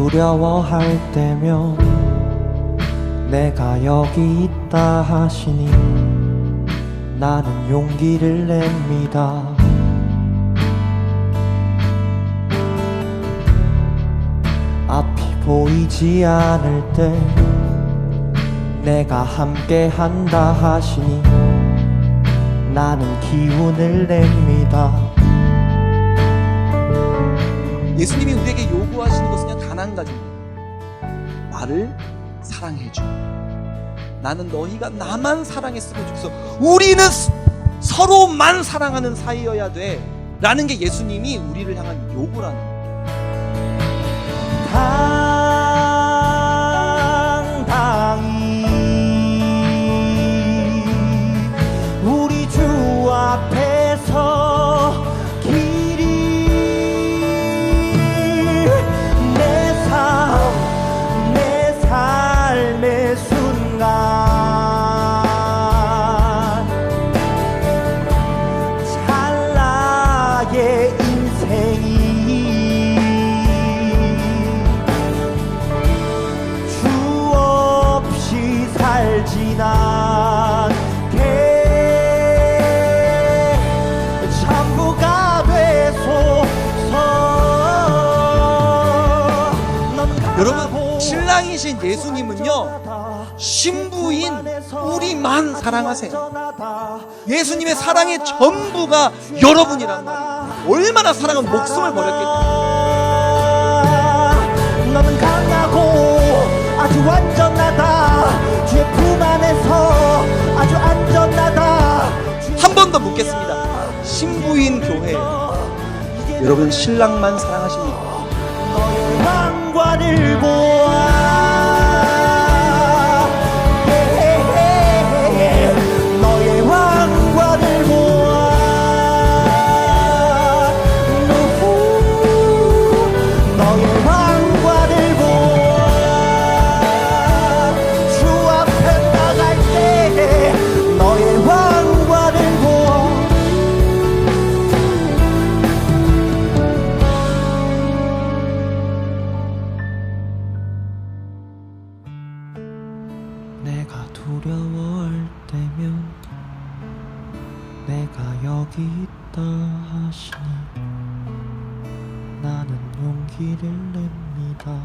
두려워할 때면 내가 여기 있다 하시니 나는 용기를 냅니다. 앞이 보이지 않을 때 내가 함께 한다 하시니 나는 기운을 냅니다. 예수님이 우리에게 요구하시는 것은 단 한 가지입니다. 나를 사랑해줘. 나는 너희가 나만 사랑했으면 좋겠어. 우리는 스- 서로만 사랑하는 사이여야 돼. 라는 게 예수님이 우리를 향한 요구라는 거예요. 여러분, 신랑이신 예수님은요, 신부인 우리만 사랑하세요. 예수님의 사랑의 전부가 여러분이란 말이에요. 얼마나 사랑은 목숨을 버렸겠냐. 너는 강하고 아주 완전하다 주의 품 안에서 아주 안전하다 한 번 더 묻겠습니다. 신부인 교회. 여러분, 신랑만 사랑하십니까? 왕관을 보아 내가 두려워할 때면 내가 여기 있다 하시니 나는 용기를 냅니다.